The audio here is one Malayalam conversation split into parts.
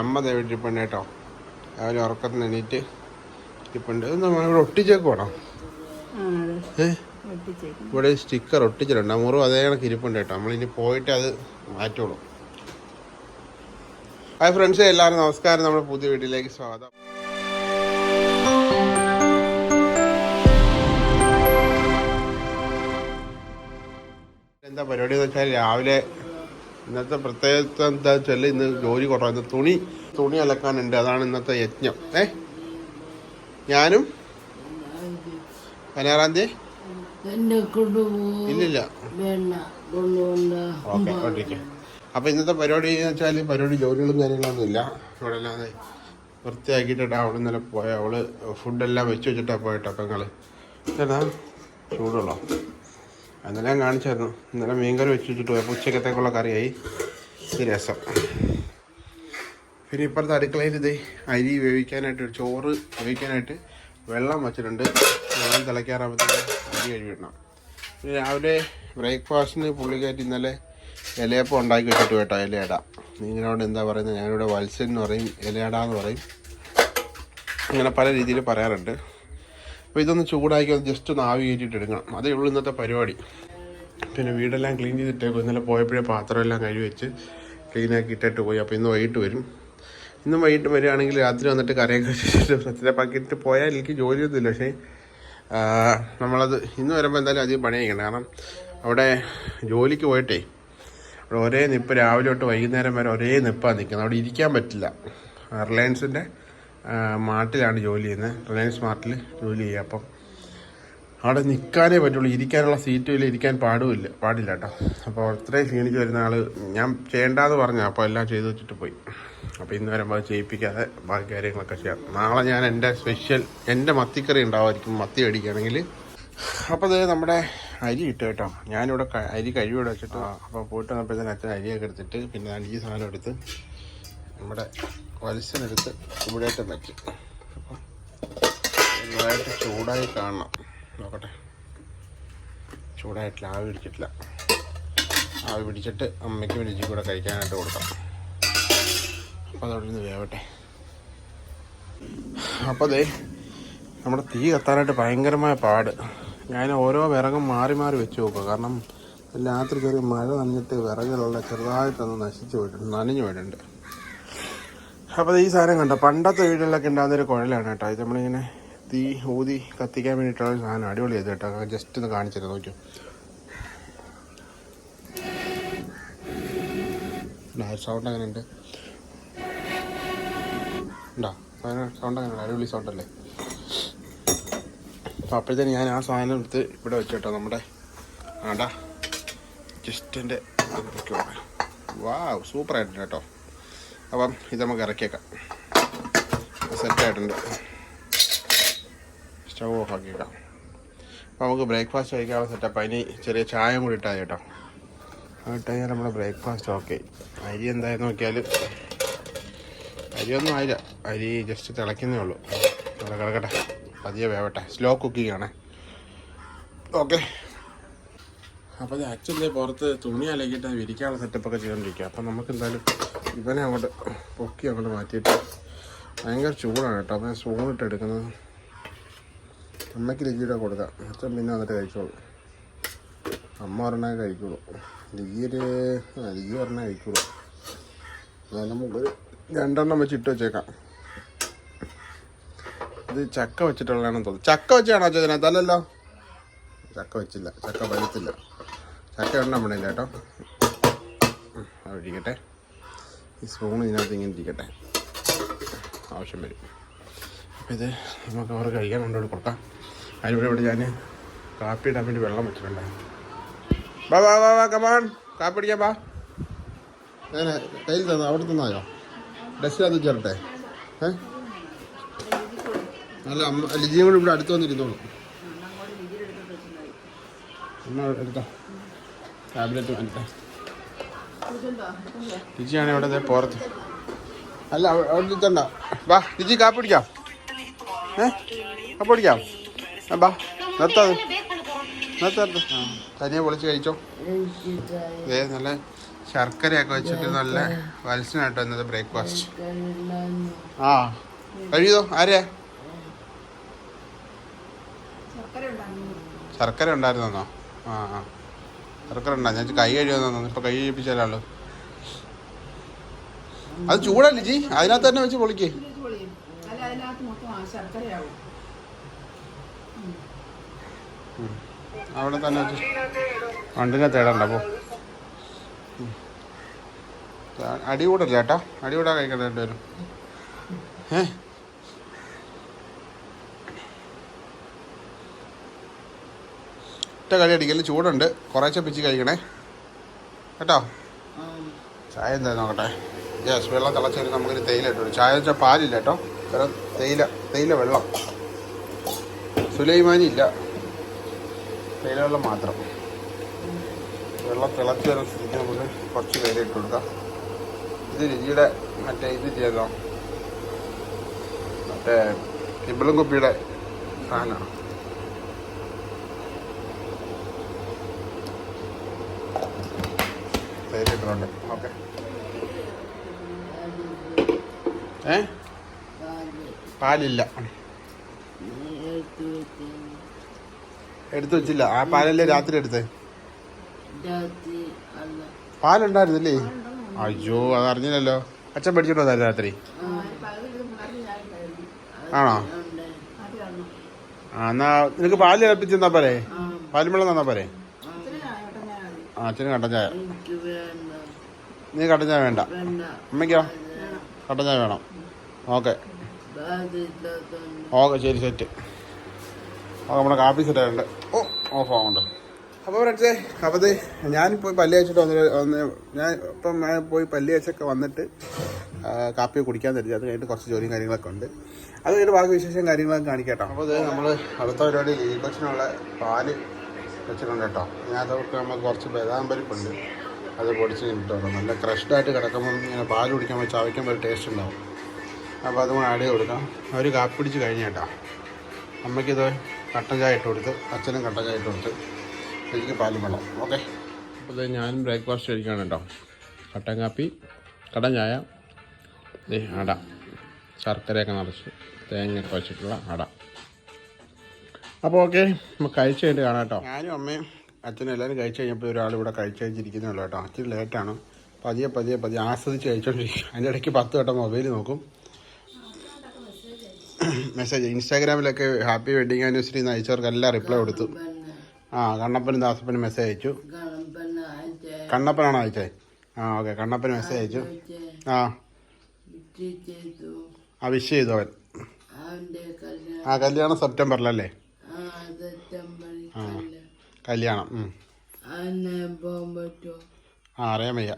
അമ്മ ദേ ഇരിപ്പുണ്ട് കേട്ടോ. രാവിലെ ഉറക്കത്തിൽ നിന്ന് എണീറ്റ് ഇരിപ്പുണ്ട്. നമ്മളിവിടെ ഒട്ടിച്ചേക്ക് ഒട്ടിച്ചേക്കും. ഇവിടെ സ്റ്റിക്കർ ഒട്ടിച്ചിട്ടുണ്ട്. മുറിവ് അതേ കണക്ക് ഇരിപ്പുണ്ട് കേട്ടോ. നമ്മളിനി പോയിട്ട് അത് മാറ്റുള്ളൂ. ഹായ് ഫ്രണ്ട്സ് എല്ലാവരും നമസ്കാരം. നമ്മുടെ പുതിയ വീട്ടിലേക്ക് സ്വാഗതം. എന്താ പരിപാടി എന്ന് വെച്ചാൽ രാവിലെ ഇന്നത്തെ പ്രത്യേകത എന്താ വെച്ചാൽ ഇന്ന് ജോലി കുറവാണ്. തുണി തുണി അലക്കാനുണ്ട്. അതാണ് ഇന്നത്തെ യജ്ഞം. ഏ? ഞാനും? പതിനാറാം തീയതി? ഇല്ലില്ല. ഓക്കെ അപ്പോൾ ഇന്നത്തെ പരിപാടി എന്ന് വെച്ചാൽ പരിപാടി ജോലികളും കാര്യങ്ങളൊന്നും ഇല്ല. ഇവിടെ അല്ലാതെ ദേ വൃത്തിയാക്കിയിട്ടാ അവിടെ ഇന്നലെ പോയ. അവൾ ഫുഡെല്ലാം വെച്ച് വെച്ചിട്ടാ പോയിട്ടോ പെങ്ങൾ ചേട്ടാ ചൂടുള്ളോ? ഇന്നലെ ഞാൻ കാണിച്ചായിരുന്നു. ഇന്നലെ മീൻകറി വെച്ച് വെച്ചിട്ട് പോയപ്പോൾ ഉച്ചക്കത്തേക്കുള്ള കറിയായി. രസം. പിന്നെ ഇപ്പുറത്തെ അടുക്കളയിൽ ഇത് അരി വേവിക്കാനായിട്ട് ചോറ് വേവിക്കാനായിട്ട് വെള്ളം വെച്ചിട്ടുണ്ട്. വെള്ളം തിളയ്ക്കാറാകുമ്പോഴത്തേക്ക് അരി കഴുകിടണം പിന്നെ രാവിലെ ബ്രേക്ക്ഫാസ്റ്റിന് പുള്ളിക്കായിട്ട് ഇന്നലെ ഇലയപ്പം ഉണ്ടാക്കി വെച്ചിട്ട് കേട്ടോ ഇലയട. നിങ്ങളോട് എന്താ പറയുന്നത്? ഞാനിവിടെ വത്സൻ എന്ന് പറയും ഇലയട എന്ന് പറയും. അങ്ങനെ പല രീതിയിൽ പറയാറുണ്ട്. അപ്പോൾ ഇതൊന്ന് ചൂടാക്കി ഒന്ന് ജസ്റ്റ് ഒന്ന് ആവി കയറ്റിയിട്ട് എടുക്കണം. അതേ ഉള്ളൂ ഇന്നത്തെ പരിപാടി. പിന്നെ വീടെല്ലാം ക്ലീൻ ചെയ്തിട്ടേക്കും ഇന്നലെ പോയപ്പോഴേ പാത്രമെല്ലാം കഴുകി വെച്ച് ക്ലീനാക്കി ഇട്ടിട്ട് പോയി. അപ്പോൾ ഇന്ന് വൈകിട്ട് വരും. ഇന്നും വൈകിട്ട് വരികയാണെങ്കിൽ രാത്രി വന്നിട്ട് കറിയൊക്കെ വെച്ചിട്ട് പക്കിട്ട് പോയാൽ എനിക്ക് ജോലിയൊന്നുമില്ല. പക്ഷേ നമ്മളത് ഇന്ന് വരുമ്പോൾ എന്തായാലും അധികം പണി ചെയ്യണം കാരണം അവിടെ ജോലിക്ക് പോയിട്ടേ അവിടെ ഒരേ നിപ്പ് രാവിലെ തൊട്ട് വൈകുന്നേരം വരെ ഒരേ നിപ്പാണ് നിൽക്കുന്നത്. അവിടെ ഇരിക്കാൻ പറ്റില്ല. റിലയൻസിന്റെ മാർട്ടിലാണ് ജോലി ചെയ്യുന്നത്. റിലയൻസ് മാർട്ടിൽ ജോലി ചെയ്യുക. അപ്പം അവിടെ നിൽക്കാനേ പറ്റുള്ളൂ. ഇരിക്കാനുള്ള സീറ്റും ഇല്ല ഇരിക്കാൻ പാടുമില്ല പാടില്ല കേട്ടോ. അപ്പോൾ അത്രയും ക്ഷീണിച്ച് വരുന്ന ആൾ ഞാൻ ചെയ്യേണ്ടെന്ന് പറഞ്ഞു അപ്പോൾ എല്ലാം ചെയ്തു വെച്ചിട്ട് പോയി. അപ്പോൾ ഇന്ന് വരുമ്പോൾ അത് ചെയ്യിപ്പിക്കാതെ ബാക്കി കാര്യങ്ങളൊക്കെ ചെയ്യാം. നാളെ ഞാൻ എന്റെ സ്പെഷ്യൽ എന്റെ മത്തിക്കറി ഉണ്ടാവുമായിരിക്കും. മത്തി അടിക്കുകയാണെങ്കിൽ അപ്പോൾ അത് നമ്മുടെ അരി കിട്ടും കേട്ടോ. ഞാനിവിടെ അരി കഴിവിടെ വെച്ചിട്ട് അപ്പോൾ പോയിട്ട് വന്നപ്പോഴത്തേന് അച്ഛൻ അരിയൊക്കെ എടുത്തിട്ട് പിന്നെ ഈ സാധനം എടുത്ത് നമ്മുടെ വലിച്ചെടുത്ത് ചൂടായിട്ട് വയ്ക്കും അപ്പം നന്നായിട്ട് ചൂടായി കാണണം. നോക്കട്ടെ. ചൂടായിട്ടില്ല ആവി പിടിച്ചിട്ടില്ല. ആവി പിടിച്ചിട്ട് അമ്മയ്ക്കും രുചിക്കും കൂടെ കഴിക്കാനായിട്ട് കൊടുക്കാം. അപ്പോൾ അതവിടെ നിന്ന് വേവട്ടെ. അപ്പോൾ ദേ നമ്മുടെ തീ കത്താനായിട്ട് ഭയങ്കരമായ പാട്. ഞാൻ ഓരോ വിറകും മാറി മാറി വെച്ച് നോക്കുക കാരണം രാത്രി ചെറിയ മഴ നനഞ്ഞിട്ട് വിറകിലുള്ള ചെറുതായിട്ടൊന്ന് നശിച്ചു പോയിട്ടുണ്ട് നനഞ്ഞു പോയിട്ടുണ്ട്. അപ്പോൾ ഈ സാധനം കണ്ടോ? പണ്ടത്തെ വീടുകളിലൊക്കെ ഉണ്ടാകുന്നൊരു കുഴലാണ് കേട്ടോ. ഇത് നമ്മളിങ്ങനെ തീ ഊതി കത്തിക്കാൻ വേണ്ടിയിട്ടുള്ള ഒരു സാധനം അടിപൊളി ചെയ്ത് കേട്ടോ. ജസ്റ്റ് ഒന്ന് കാണിച്ചിരുന്നു നോക്കിയോ. സൗണ്ട് അങ്ങനെ ഉണ്ട്. ഉണ്ടോ സൗണ്ട് അങ്ങനെ അടിപൊളി സൗണ്ട് അല്ലേ? അപ്പോൾ അപ്പോഴത്തേന് ഞാൻ ആ സാധനം എടുത്ത് ഇവിടെ വെച്ചു കേട്ടോ നമ്മുടെ ആണ്ടാ ജസ്റ്റിന്റെ വാ സൂപ്പറായിട്ടുണ്ട് കേട്ടോ. അപ്പം ഇത് നമുക്ക് ഇറക്കിയേക്കാം സെറ്റായിട്ടുണ്ട് സ്റ്റൗ ഓഫ് ആക്കിയേക്കാം. അപ്പോൾ നമുക്ക് ബ്രേക്ക്ഫാസ്റ്റ് കഴിക്കാനുള്ള സെറ്റപ്പ് അതിന് ചെറിയ ചായ കൂടി ഇട്ടാൽ കേട്ടോ. ഇട്ട് കഴിഞ്ഞാൽ നമ്മുടെ ബ്രേക്ക്ഫാസ്റ്റ് ഓക്കെ അരി എന്തായാലും നോക്കിയാൽ അരിയൊന്നും ആയില്ല. അരി ജസ്റ്റ് തിളയ്ക്കുന്നേ ഉള്ളൂ. അവിടെ കിടക്കട്ടെ. പതിയെ വേവട്ടെ. സ്ലോ കുക്കിംഗ് ആണ്. ഓക്കെ അപ്പോൾ ആക്ച്വലി പുറത്ത് തുണി അലക്കിയിട്ട് വിരിക്കാനുള്ള സെറ്റപ്പൊക്കെ ചെയ്തുകൊണ്ടിരിക്കുക അപ്പം നമുക്ക് എന്തായാലും ഇവനെ അങ്ങോട്ട് പൊക്കി അങ്ങോട്ട് മാറ്റിയിട്ട്. ഭയങ്കര ചൂടാണ് കേട്ടോ. അപ്പം സ്പൂണിട്ട് എടുക്കുന്നത്. അമ്മയ്ക്ക് ലിജിയുടെ കൊടുക്കാം. അച്ഛൻ പിന്നെ വന്നിട്ട് കഴിച്ചോളൂ. അമ്മ പറഞ്ഞാൽ കഴിക്കുള്ളൂ. ലിജിയൊരു ലിഗി പറഞ്ഞാൽ കഴിക്കുള്ളൂ. എന്നാലും നമുക്കൊരു രണ്ടെണ്ണം വെച്ച് ഇട്ട് വെച്ചേക്കാം. ഇത് ചക്ക വെച്ചിട്ടുള്ളതാണെന്ന് തോന്നുന്നു. ചക്ക വെച്ചാണോ അച്ഛൻ അതല്ലല്ലോ. ചക്ക വെച്ചില്ല. ചക്ക പഴുത്തില്ല ചക്ക എണ്ണം പണിയില്ല കേട്ടോ. അത് ഇരിക്കട്ടെ ഈ സ്പൂൺ ഇതിനകത്ത് ഇങ്ങനെ ഇരിക്കട്ടെ. ആവശ്യം വരും. അപ്പോൾ ഇത് നമുക്ക് അവർ കഴിക്കാൻ കൊണ്ടുപോയി കൊടുക്കാം. അതിലൂടെ ഇവിടെ ഞാൻ കാപ്പി ഇടാൻ വേണ്ടി വെള്ളം വെച്ചിട്ടുണ്ടായിരുന്നു. വാ വാ വാ വാ കമാൺ കാപ്പി അടിക്കാൻ വാ. അങ്ങനെ കയ്യിൽ തന്നോ അവിടെ തന്നായോ? ഡസ്റ്റിനകത്ത് ചേരട്ടെ ഏ? അല്ല അമ്മ ലിജിയും കൂടെ ഇവിടെ അടുത്ത് വന്നിരുന്നോളൂ. എന്നാ എടുത്താ. ടാബ്ലറ്റ് വേണ്ട ലിജിയാണ് ഇവിടെ പോറത്ത് അല്ല അവിടെ ഇരുത്തണ്ട വാ ലിജി കാപ്പി പിടിക്കാം ഏ? കാപ്പി പിടിക്കാം ബാ നിർത്താ നിർത്താ തനിയെ പൊളിച്ച് കഴിച്ചോ. ഇതേ നല്ല ശർക്കരയൊക്കെ വെച്ചിട്ട് നല്ല വത്സനായിട്ട് വന്നത് ബ്രേക്ക്ഫാസ്റ്റ്. ആ കഴിയോ ആരെയാ ശർക്കര ഉണ്ടായിരുന്നോ? ആ ആ. ശർക്കര ഉണ്ടാ ഞാൻ കൈ കഴിയുമെന്നു ഇപ്പൊ കൈ കഴിപ്പിച്ചാലോ അത് ചൂടല്ലേ ജി? അതിനകത്ത് തന്നെ വെച്ച് പൊളിക്കേ. അവിടെ തന്നെ വെച്ച്. വണ്ടിനെ തേടണ്ട പോ. ഉം. അടി കൂടല്ലേ ചേട്ടാ? അടി കൂടാ കഴിക്കണ്ട രണ്ടുപേരും. ഏ? ഒറ്റ കളി അടിക്കൽ. ചൂടുണ്ട്. കുറേശ്ശെ പിച്ച് കഴിക്കണേ. കേട്ടോ? ചായ എന്താ നോക്കട്ടെ? യെസ് വെള്ളം തിളച്ച് കഴിഞ്ഞാൽ നമുക്കൊരു തേയില ഇട്ടു ചായ വെച്ചാൽ പാലില്ല കേട്ടോ. വെറും തേയില തേയില വെള്ളം. സുലൈമാനി ഇല്ല. തേയില വെള്ളം മാത്രം. വെള്ളം തിളച്ച് വരുന്ന സ്ഥിതിക്ക് നമുക്ക് കുറച്ച് തേയില ഇട്ട് കൊടുക്കാം. ഇത് രുചിയുടെ മറ്റേ ഇത് ചെയ്തോ മറ്റേ കിബിളും കുപ്പിയുടെ സാധനമാണ്? ഇട്ടിട്ടുണ്ട് ഓക്കെ. ഏ? പാലില്ല. എടുത്ത് വെച്ചില്ല. ആ പാലല്ലേ രാത്രി എടുത്തേ? പാലുണ്ടായിരുന്നില്ലേ? അയ്യോ അത് അറിഞ്ഞില്ലല്ലോ അച്ഛൻ പഠിച്ചിട്ടോ രാത്രി. ആണോ? ആ എന്നാ നിനക്ക് പാൽ തിളപ്പിച്ചെന്നാ പോരെ? പാലും തന്നാ പോരെ? അച്ഛന് കട്ടൻ ചായ. വേണ്ട. നീ കട്ടൻ ചായ വേണ്ട. അമ്മയ്ക്കോ? കട്ടൻ ചായ. വേണം. ഓക്കെ. ഓക്കെ ശരി സെറ്റ്. ഓക്കെ നമ്മുടെ കാപ്പി സെറ്റ് ആയിട്ടുണ്ട്. ഓ ഓഫ് ആവുന്നുണ്ട്. അപ്പോൾ ഫ്രണ്ട്സേ അപ്പോൾ ഞാൻ പോയി പല്ലി വെച്ചിട്ട് വന്നിട്ട് വന്ന് ഞാൻ ഇപ്പം ഞാൻ പോയി പല്ലി വെച്ചൊക്കെ വന്നിട്ട് കാപ്പി കുടിക്കാൻ തരുന്നത്. അത് കഴിഞ്ഞിട്ട് കുറച്ച് ജോലിയും കാര്യങ്ങളൊക്കെ ഉണ്ട്. അത് കഴിഞ്ഞിട്ട് ബാക്കി വിശേഷം കാര്യങ്ങളൊക്കെ കാണിക്കട്ടോ അപ്പോൾ ഇത് നമ്മൾ അടുത്ത പരിപാടി ലീ കൊച്ചിനുള്ള പാൽ വെച്ചിട്ടുണ്ട് കേട്ടോ. ഇതിനകത്തൊക്കെ നമുക്ക് കുറച്ച് ബദാം പരിപ്പുണ്ട് അത് പൊടിച്ച് കിട്ടുമല്ലോ നല്ല ക്രഷ്ഡായിട്ട് കിടക്കുമ്പം ഇങ്ങനെ പാൽ കുടിക്കുമ്പോൾ ചവയ്ക്കുമ്പോൾ ഒരു ടേസ്റ്റ് ഉണ്ടാവും. അപ്പോൾ അതും കൂടെ ആഡ് ചെയ്ത് കൊടുക്കാം. അവർ കാപ്പി പിടിച്ച് കഴിഞ്ഞ കേട്ടോ. അമ്മയ്ക്കിത് കട്ടൻ ചായ ഇട്ട് കൊടുത്ത് അച്ഛനും കട്ടൻ ചായ ഇട്ട് കൊടുത്ത് എനിക്ക് പാലും വെള്ളം. ഓക്കെ അപ്പോൾ ഇത് ഞാനും ബ്രേക്ക്ഫാസ്റ്റ് കഴിക്കുകയാണ് കേട്ടോ. കട്ടൻ കാപ്പി കടൻ ചായ അട. ശർക്കരയൊക്കെ നിറച്ച് തേങ്ങയൊക്കെ വെച്ചിട്ടുള്ള അട. അപ്പോൾ ഓക്കെ നമുക്ക് കഴിച്ച് കഴിഞ്ഞിട്ട് കാണാം കേട്ടോ ഞാനും അമ്മയും അച്ഛനും എല്ലാവരും കഴിച്ച് കഴിഞ്ഞപ്പോൾ ഒരാൾ ഇവിടെ കഴിച്ച് കഴിച്ചിരിക്കുന്നേ ഉള്ളൂ കേട്ടോ. അച്ഛൻ ലേറ്റാണ് പതിയെ പതിയെ പതിയെ ആസ്വദിച്ച് കഴിച്ചോണ്ടിരിക്കും. അതിന്റെ ഇടയ്ക്ക് പത്ത് വട്ടം മൊബൈൽ നോക്കും. മെസ്സേജ് ഇൻസ്റ്റാഗ്രാമിലൊക്കെ ഹാപ്പി വെഡിങ് ആനിവേഴ്സറി എന്ന് അയച്ചവർക്കെല്ലാം റിപ്ലൈ കൊടുത്തു. ആ കണ്ണപ്പനും ദാസപ്പനും മെസ്സേജ് അയച്ചു. കണ്ണപ്പനാണോ അയച്ചേ? ആ ഓക്കെ കണ്ണപ്പന് മെസ്സേജ് അയച്ചു. ആ. ആ വിഷ് ചെയ്തു അവൻ. ആ കല്യാണം സെപ്റ്റംബറിലല്ലേ? കല്യാണം ആ അറിയാൻ വയ്യ.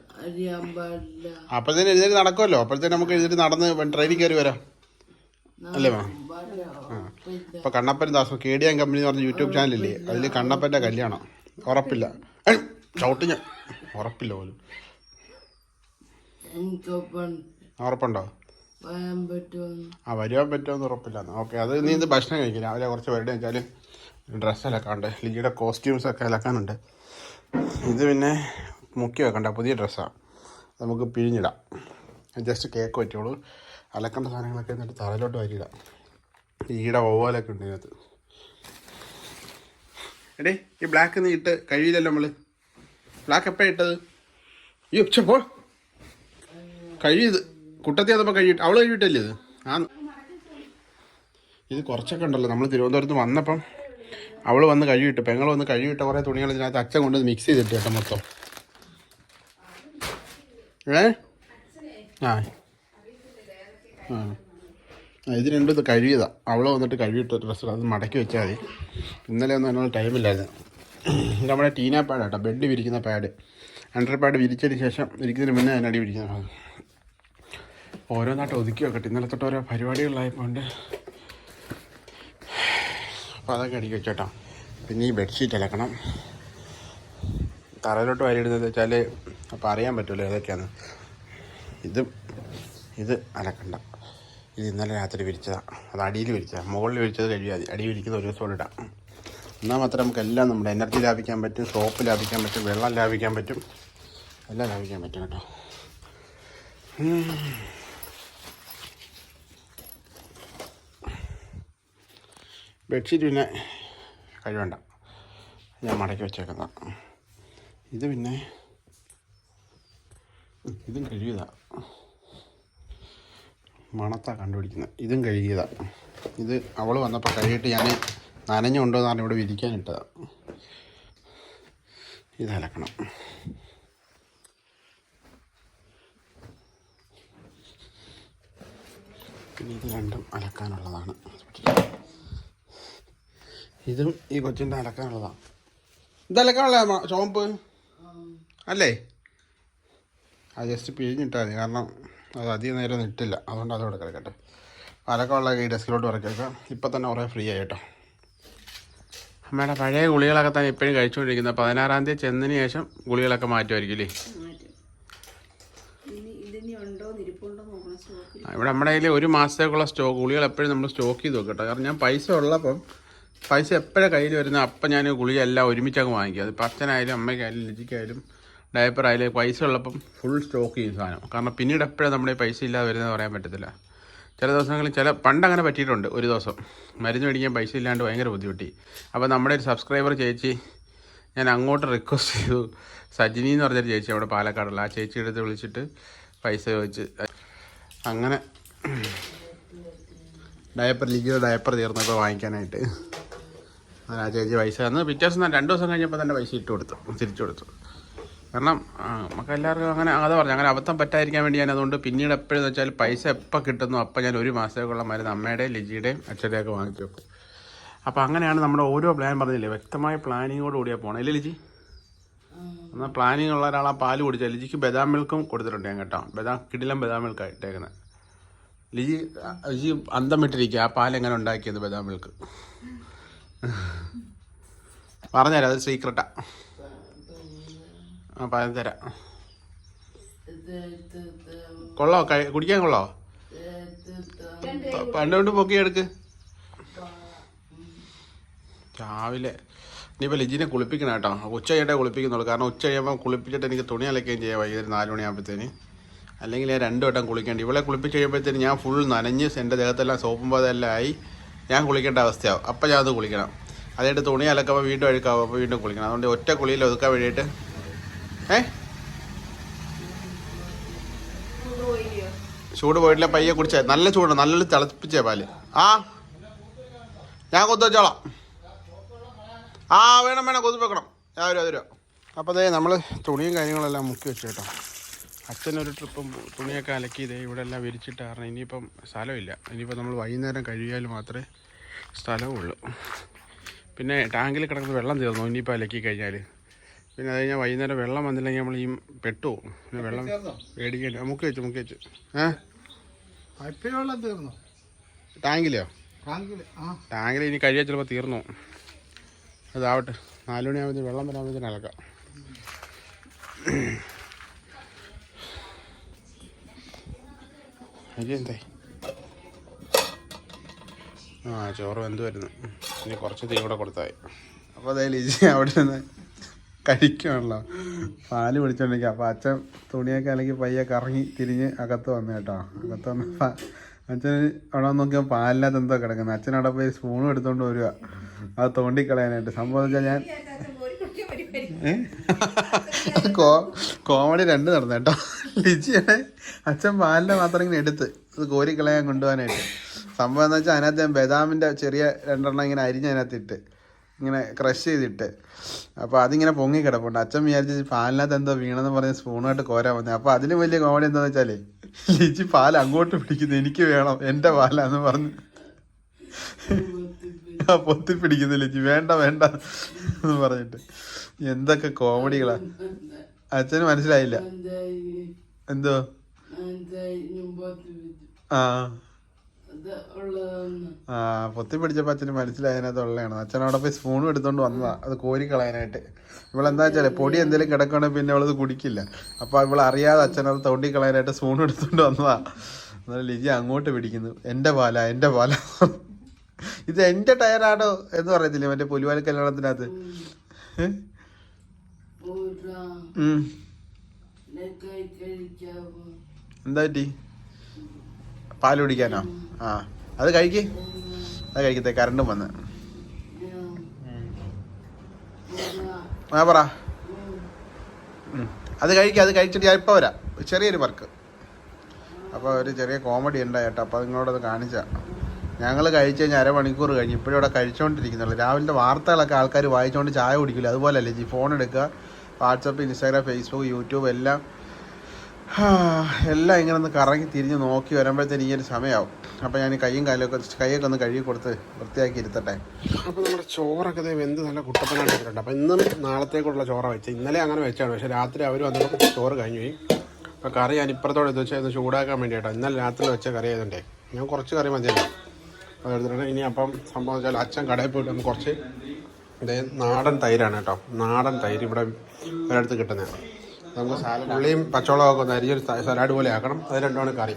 അപ്പോഴത്തേന് എഴുന്നേറ്റ് നടക്കുമല്ലോ. അപ്പോഴത്തേന് നമുക്ക് എഴുന്നേറ്റ് നടന്ന് ട്രെയിനിൽ കയറി വരാം. അല്ലേ മാം? ഇപ്പൊ Kannappan Das K D M company എന്ന് പറഞ്ഞ യൂട്യൂബ് ചാനലില്ലേ അതിൽ കണ്ണപ്പന്റെ കല്യാണം. ഉറപ്പില്ല. ഷൗട്ട് ചവിട്ടി ഞാൻ ഉറപ്പില്ല പോലും. ഉറപ്പുണ്ടോ? ആ വരുവാൻ പറ്റുമെന്ന് ഉറപ്പില്ല ഓക്കെ അത് നീ ഇത് ഭക്ഷണം കഴിക്കും. രാവിലെ കുറച്ച് പേരുടെ വെച്ചാൽ ഡ്രസ്സ് അലക്കാണ്ട്. ലിജിയുടെ കോസ്റ്റ്യൂംസ് ഒക്കെ അലക്കാനുണ്ട്. ഇത് പിന്നെ മുക്കി വെക്കണ്ട പുതിയ ഡ്രസ്സാണ് നമുക്ക് പിഴിഞ്ഞിടാം. ജസ്റ്റ് കേക്ക് പറ്റുള്ളൂ അലക്കേണ്ട സാധനങ്ങളൊക്കെ എന്നിട്ട് തറയിലോട്ട് വരിയിടാം. ഈയുടെ ഓവാലൊക്കെ ഉണ്ട് ഇതിനകത്ത്. എടേ ഈ ബ്ലാക്ക് നീ ഇട്ട് കഴിയില്ലല്ലോ നമ്മൾ. ബ്ലാക്ക് എപ്പോഴാണ് ഇട്ടത്? ഈ ഉച്ച പോ. കഴിയത് കുട്ടത്തി അതപ്പോൾ കഴിയിട്ട് അവൾ കഴിയിട്ടല്ലേ ഇത്? ആ ഇത് കുറച്ചൊക്കെ ഉണ്ടല്ലോ. നമ്മൾ തിരുവനന്തപുരത്ത് വന്നപ്പം അവൾ വന്ന് കഴിയിട്ട് പെങ്ങൾ വന്ന് കഴിവിട്ട കുറേ തുണികൾ ഇതിനകത്ത് അച്ഛൻ കൊണ്ട് മിക്സ് ചെയ്തിട്ട് കേട്ടോ മൊത്തം. ഏ? ആ. ആ. ഇത് രണ്ടും കഴുകിയതാ. അവൾ വന്നിട്ട് കഴുകിയിട്ട് ഡ്രസ്സ് അത് മടക്കി വെച്ചാൽ മതി. ഇന്നലെ ഒന്നും അതിനുള്ള ടൈമില്ലായിരുന്നു ഇത് നമ്മുടെ ടീന പാഡ് ബെഡ് വിരിക്കുന്ന പാഡ് അണ്ടർ പാഡ് വിരിച്ചതിന് ശേഷം വിരിക്കുന്നതിന് മുന്നേ അതിനടി വിരിക്കുന്ന ഓരോന്നായിട്ട് ഒതുക്കി വെക്കട്ടെ. ഇന്നലെ തൊട്ട് ഓരോ പരിപാടികളായപ്പോണ്ട്. അപ്പോൾ അതൊക്കെ അടിക്കി വെച്ചോട്ടോ. പിന്നെ ഈ ബെഡ്ഷീറ്റ് അലക്കണം. തറയിലോട്ട് വരിയിടുന്നത് വെച്ചാൽ അപ്പോൾ അറിയാൻ പറ്റുമല്ലോ ഏതൊക്കെയാണ് ഇത് ഇത് അലക്കണ്ട. ഇത് ഇന്നലെ രാത്രി വിരിച്ചതാണ് അത് അടിയിൽ വിരിച്ചതാണ് മുകളിൽ വിരിച്ചത് കഴിയാതെ അടി വിരിക്കുന്നത് ഒരു ദിവസം ഇടാം. എന്നാൽ മാത്രം നമുക്ക് എല്ലാം നമ്മുടെ എനർജി ലാഭിക്കാൻ പറ്റും സോപ്പ് ലാഭിക്കാൻ പറ്റും വെള്ളം ലാഭിക്കാൻ പറ്റും. എല്ലാം ലാഭിക്കാൻ പറ്റും കേട്ടോ. ബെഡ്ഷീറ്റ് പിന്നെ കഴിവേണ്ട. ഞാൻ മടക്കി വെച്ചേക്കുന്ന. ഇത് പിന്നെ ഇതും കഴുകിയതാ. മണത്താ കണ്ടുപിടിക്കുന്നത് ഇതും കഴുകിയതാ. ഇത് അവൾ വന്നപ്പോൾ കഴുകിയിട്ട് ഞാൻ നനഞ്ഞുണ്ടോ എന്നാണ് ഇവിടെ വിരിക്കാനിട്ടത് ഇത് അലക്കണം. പിന്നെ ഇത് രണ്ടും അലക്കാനുള്ളതാണ്. ഇതും ഈ കൊച്ചിന്റെ അലക്കാനുള്ളതാണ് ഇത് അലക്കാനുള്ള ചോമ്പ് അല്ലേ? അത് ജസ്റ്റ് പിഴിഞ്ഞിട്ടാൽ മതി കാരണം അത് അധികം നേരം ഇട്ടില്ല. അതുകൊണ്ട് അതോടെ കിടക്കട്ടെ. അലക്കമുള്ള ഈ ഡെസ്കിലോട്ട് ഇറക്കിയേക്കാം ഇപ്പം തന്നെ കുറേ ഫ്രീ ആയി കേട്ടോ. അമ്മയുടെ പഴയ ഗുളികളൊക്കെ തന്നെ ഇപ്പോഴും കഴിച്ചുകൊണ്ടിരിക്കുന്നത് പതിനാറാം തീയതി ചെന്നതിന് ശേഷം ഗുളികളൊക്കെ മാറ്റുമായിരിക്കും അല്ലേ ഇവിടെ നമ്മുടെ കയ്യിൽ ഒരു മാസത്തേക്കുള്ള സ്റ്റോക്ക് ഗുളികൾ എപ്പോഴും നമ്മൾ സ്റ്റോക്ക് ചെയ്ത് വെക്കട്ടെ. കാരണം ഞാൻ പൈസ ഉള്ളപ്പം പൈസ എപ്പോഴും കയ്യിൽ വരുന്ന അപ്പം ഞാൻ ഗുളിക എല്ലാം ഒരുമിച്ച് അങ്ങ് വാങ്ങിക്കും. അത് അച്ഛനായാലും അമ്മയ്ക്കായാലും ലിജിക്കായാലും ഡയപ്പർ ആയാലും പൈസ ഉള്ളപ്പം ഫുൾ സ്റ്റോക്ക് ചെയ്യും സാധനം. കാരണം പിന്നീട് എപ്പോഴും നമ്മുടെ പൈസ ഇല്ലാതെ വരുന്നത് പറയാൻ പറ്റത്തില്ല. ചില ദിവസങ്ങളിൽ ചില പണ്ട് അങ്ങനെ പറ്റിയിട്ടുണ്ട് ഒരു ദിവസം. മരുന്ന് മേടിക്കാൻ പൈസ ഇല്ലാണ്ട് ഭയങ്കര ബുദ്ധിമുട്ടി. അപ്പോൾ നമ്മുടെ ഒരു സബ്സ്ക്രൈബർ ചേച്ചി ഞാൻ അങ്ങോട്ട് റിക്വസ്റ്റ് ചെയ്തു. സജിനി എന്ന് പറഞ്ഞൊരു ചേച്ചി അവിടെ പാലക്കാടുള്ള ആ ചേച്ചി എടുത്ത് വിളിച്ചിട്ട് പൈസ ചോദിച്ച്. അങ്ങനെ ഡയപ്പർ ലിജിയുടെ ഡയപ്പർ തീർന്നപ്പോൾ വാങ്ങിക്കാനായിട്ട്. ആ ചേച്ചി പൈസ തന്ന്. പിറ്റേ ദിവസം രണ്ട് ദിവസം കഴിഞ്ഞപ്പോൾ തന്നെ പൈസ ഇട്ട് കൊടുത്തു. തിരിച്ചു കൊടുത്തു. കാരണം നമുക്ക് എല്ലാവർക്കും അങ്ങനെ അതാ പറഞ്ഞു അങ്ങനെ അബദ്ധം പറ്റാതിരിക്കാൻ വേണ്ടി ഞാൻ അതുകൊണ്ട് പിന്നീട് എപ്പോഴെന്ന് വെച്ചാൽ പൈസ എപ്പോൾ കിട്ടുന്നു അപ്പം ഞാൻ ഒരു മാസത്തേക്കുള്ള മരുന്ന് അമ്മയുടെയും ലിജിയുടെയും അച്ഛന്റെയൊക്കെ വാങ്ങിച്ചു വെക്കും. അപ്പോൾ അങ്ങനെയാണ് നമ്മുടെ ഓരോ പ്ലാൻ പറഞ്ഞില്ലേ? വ്യക്തമായ പ്ലാനിങ്ങോട് കൂടിയാൽ പോകണം അല്ലേ ലിജി? എന്നാൽ പ്ലാനിങ് ഉള്ള ഒരാളാ പാൽ കുടിച്ചാൽ ലിജിക്ക് ബദാം മിൽക്കും കൊടുത്തിട്ടുണ്ട് ഞാൻ കേട്ടോ. ബദാം കിടിലം ബദാം മിൽക്കാണ് ഇട്ടേക്കുന്നത് ലിജി ലിജി അന്തം വിട്ടിരിക്കുക ആ പാൽ എങ്ങനെ ഉണ്ടാക്കിയത് ബദാം മിൽക്ക്? പറഞ്ഞുതരാം അത് സീക്രട്ടാ ആ. പറഞ്ഞു തരാം കൊള്ളോ? കുടിക്കാൻ കൊള്ളോ? ഇത് ഇത് പണ്ട് കൊണ്ട് പൊക്കിയെടുക്ക് രാവിലെ. ഇനിയിപ്പോൾ ലിജിനെ കുളിപ്പിക്കണം കേട്ടോ. ഉച്ച കഴിഞ്ഞിട്ടേ കുളിപ്പിക്കുന്നുള്ളൂ. കാരണം ഉച്ച കഴിയുമ്പോൾ കുളിപ്പിച്ചിട്ട് എനിക്ക് തുണി അലക്കുകയും ചെയ്യാം വൈകുന്നേരം നാല് മണിയാകുമ്പോഴത്തേന് അല്ലെങ്കിൽ ഞാൻ രണ്ടു വട്ടം കുളിക്കേണ്ടി. ഇവളെ കുളിപ്പിച്ച് കഴിയുമ്പോഴത്തേന് ഞാൻ ഫുൾ നനഞ്ഞ് എന്റെ ദേഹത്തെല്ലാം സോപ്പും പതെല്ലാം ആയി. ഞാൻ കുളിക്കേണ്ട അവസ്ഥയാവും. അപ്പം ഞാൻ അത് കുളിക്കണം. അതായിട്ട് തുണി അലക്കുമ്പോൾ വീണ്ടും അഴുക്കാവും. അപ്പോൾ വീണ്ടും കുളിക്കണം. അതുകൊണ്ട് ഒറ്റ കുളിയിൽ ഒതുക്കാൻ വേണ്ടിയിട്ട്. ഏ? ചൂട് പോയിട്ടില്ല. പയ്യെ കുടിച്ചേ. നല്ല ചൂട് നല്ല തിളപ്പിച്ചേ പാൽ. ആ. ഞാൻ കൊത്തുവച്ചോളാം ആ വേണം വേണം. കൊതുപ്പ് വെക്കണം രാവിലെ അതിരോ അപ്പോൾ അതേ നമ്മൾ തുണിയും കാര്യങ്ങളെല്ലാം മുക്കി വെച്ചു കേട്ടോ. അച്ഛനൊരു ട്രിപ്പും തുണിയൊക്കെ അലക്കി ഇതേ ഇവിടെ എല്ലാം വിരിച്ചിട്ട് കാരണം ഇനിയിപ്പം സ്ഥലമില്ല. ഇനിയിപ്പോൾ നമ്മൾ വൈകുന്നേരം കഴിയാൽ മാത്രമേ സ്ഥലമുള്ളൂ. പിന്നെ ടാങ്കിൽ കിടക്കുന്ന വെള്ളം തീർന്നു. ഇനിയിപ്പോൾ അലക്കി കഴിഞ്ഞാൽ പിന്നെ അത് കഴിഞ്ഞാൽ വൈകുന്നേരം വെള്ളം വന്നില്ലെങ്കിൽ നമ്മൾ ഈ പെട്ടു പിന്നെ വെള്ളം മേടിക്കേണ്ട മുക്കി വെച്ചു മുക്കി വെച്ചു. ഏഹ് ടാങ്കിലെയോ വെള്ളം തീർന്നു? ടാങ്കിലോ? ടാങ്കിൽ ഇനി കഴിയാൽ ചിലപ്പോൾ തീർന്നു. അതാവട്ടെ. നാലുമണിയാകുമ്പോൾ വെള്ളം വേണ്ടി അലക്കാം. അരി എന്തായി ആ ചോറ് വെന്ത് വരുന്നു ഇനി കുറച്ച് തീ കൂടെ കൊടുത്തായി. അപ്പോൾ അതേ ലിജി അവിടെ നിന്ന് കഴിക്കുകയാണല്ലോ പാൽ പിടിച്ചോണ്ടിരിക്കുക അപ്പോൾ അച്ഛൻ തുണിയൊക്കെ അല്ലെങ്കിൽ പയ്യെ കറങ്ങി തിരിഞ്ഞ് അകത്ത് വന്നു കേട്ടോ. അകത്ത് വന്നപ്പോൾ അച്ഛന് അവിടെ നോക്കിയാൽ പാലിനകത്ത് എന്തോ കിടക്കുന്നത് അച്ഛൻ അവിടെ പോയി സ്പൂണും എടുത്തോണ്ട് വരിക അത് തോണ്ടിക്കളയാനായിട്ട്. സംഭവം വെച്ചാൽ ഞാൻ? അത് കോ കോമഡി രണ്ട് നടന്നു കേട്ടോ ലിജിയാണ് അച്ഛൻ പാലിനെ മാത്രം ഇങ്ങനെ എടുത്ത് അത് കോരിക്കളയാൻ കൊണ്ടുപോകാനായിട്ട്. സംഭവം എന്ന് വെച്ചാൽ അതിനകത്ത് ഞാൻ ബദാമിന്റെ ചെറിയ രണ്ടെണ്ണം ഇങ്ങനെ അരിഞ്ഞ് അതിനകത്ത് ഇട്ട് ഇങ്ങനെ ക്രഷ് ചെയ്തിട്ട്. അപ്പോൾ അതിങ്ങനെ പൊങ്ങി കിടപ്പുണ്ട്. അച്ഛൻ വിചാരിച്ച് പാലിനകത്ത് എന്തോ വീണെന്ന് പറഞ്ഞ് സ്പൂണായിട്ട് കോരാൻ വന്നത് അപ്പോൾ അതിന് വലിയ കോമഡി എന്താണെന്ന് വെച്ചാലേ ലിജി പാൽ അങ്ങോട്ട് പിടിക്കുന്നു എനിക്ക് വേണം എന്റെ പാലാന്ന് പറഞ്ഞ്. പൊത്തി പിടിക്കുന്നില്ല ലിജി വേണ്ട വേണ്ട എന്ന് പറഞ്ഞിട്ട്. എന്തൊക്കെ കോമഡികളാ. അച്ഛന് മനസ്സിലായില്ല. എന്തോ? ആ. ആ പൊത്തി പിടിച്ചപ്പോ അച്ഛന് മനസ്സിലായതിനകത്ത് ഉള്ളതാണ് അച്ഛൻ അവിടെ പോയി സ്പൂണും എടുത്തോണ്ട് വന്നതാ. അത് കോരി കളയാനായിട്ട്. ഇവളെന്താ വെച്ചാൽ പൊടി എന്തെങ്കിലും കിടക്കണമെങ്കിൽ പിന്നെ അവളത് കുടിക്കില്ല. അപ്പൊ ഇവൾ അറിയാതെ അച്ഛൻ അത് തോണ്ടി കളയാനായിട്ട് സ്പൂണും എടുത്തോണ്ട് വന്നതാ. എന്നാലും ലിജി അങ്ങോട്ട് പിടിക്കുന്നു. എന്റെ പാല എന്റെ പാല. ഇത് എന്റെ ടയറാണോ എന്ന് പറയത്തില്ലേ മറ്റേ പുലിവാല കല്യാണത്തിനകത്ത്? എന്താ പറ്റി? പാൽ കുടിക്കാനോ? ആ. അത് കഴിക്ക്. അത് കഴിക്കത്തെ കറണ്ടും വന്ന്. ആ പറ. അത് കഴിക്കുക അത് കഴിച്ചിട്ട് ഞാൻ ഇപ്പോൾ വരാം. ചെറിയൊരു വർക്ക്. അപ്പോൾ ഒരു ചെറിയ കോമഡി ഉണ്ടായിട്ടോ അപ്പോൾ നിങ്ങളോടത് കാണിച്ച. ഞങ്ങൾ കഴിച്ച് കഴിഞ്ഞാൽ അരമണിക്കൂർ കഴിഞ്ഞ് ഇപ്പോഴും ഇവിടെ കഴിച്ചുകൊണ്ടിരിക്കുന്നുള്ളൂ രാവിലത്തെ വാർത്തകളൊക്കെ ആൾക്കാർ വായിച്ചുകൊണ്ട് ചായ കുടിക്കില്ല അതുപോലല്ലേ ജി ഫോൺ എടുക്കുക. വാട്സപ്പ് ഇൻസ്റ്റാഗ്രാം ഫേസ്ബുക്ക് യൂട്യൂബ് എല്ലാം എല്ലാം ഇങ്ങനെ ഒന്ന് കറങ്ങി തിരിഞ്ഞ് നോക്കി വരുമ്പോഴത്തേന് ഈ ഒരു സമയമാവും അപ്പോൾ ഞാൻ കൈയും കാലൊക്കെ കൈയൊക്കെ ഒന്ന് കഴുകി കൊടുത്ത് വൃത്തിയാക്കി ഇരുത്തട്ടെ. അപ്പോൾ നമ്മുടെ ചോറൊക്കെ ദേ എന്ത് നല്ല കുട്ടപ്പനായിട്ട് എടുത്തിട്ടുണ്ട് അപ്പോൾ ഇന്നും നാളത്തേക്കുള്ള ചോറ വെച്ചത്. ഇന്നലെ അങ്ങനെ വെച്ചാണ്. പക്ഷേ രാത്രി അവർ വന്നപ്പോൾ ചോറ് കഴിഞ്ഞു പോയി. അപ്പോൾ കറി ഞാൻ ഇപ്പുറത്തോടെ ഇത് വെച്ചാൽ ചൂടാക്കാൻ വേണ്ടിയിട്ടാണ്. ഇന്നലെ രാത്രി വെച്ച കറി ആയതുകൊണ്ടേ. ഞാൻ കുറച്ച് കറി മതിയല്ലോ അത് എടുത്തിട്ടുണ്ട് ഇനി അപ്പം സംഭവം വെച്ചാൽ അച്ഛൻ കടയിൽ പോയിട്ട് നമുക്ക് കുറച്ച് ഇതേ നാടൻ തൈരാണ് കേട്ടോ. നാടൻ തൈര് ഇവിടെ ഒരിടത്ത് കിട്ടുന്നതാണ് നമുക്ക് സാലഡ് ഉള്ളിയും പച്ചവളമൊക്കെ ഒന്ന് സ- സലാഡ് പോലെ ആക്കണം. അത് രണ്ടുമാണ് കറി.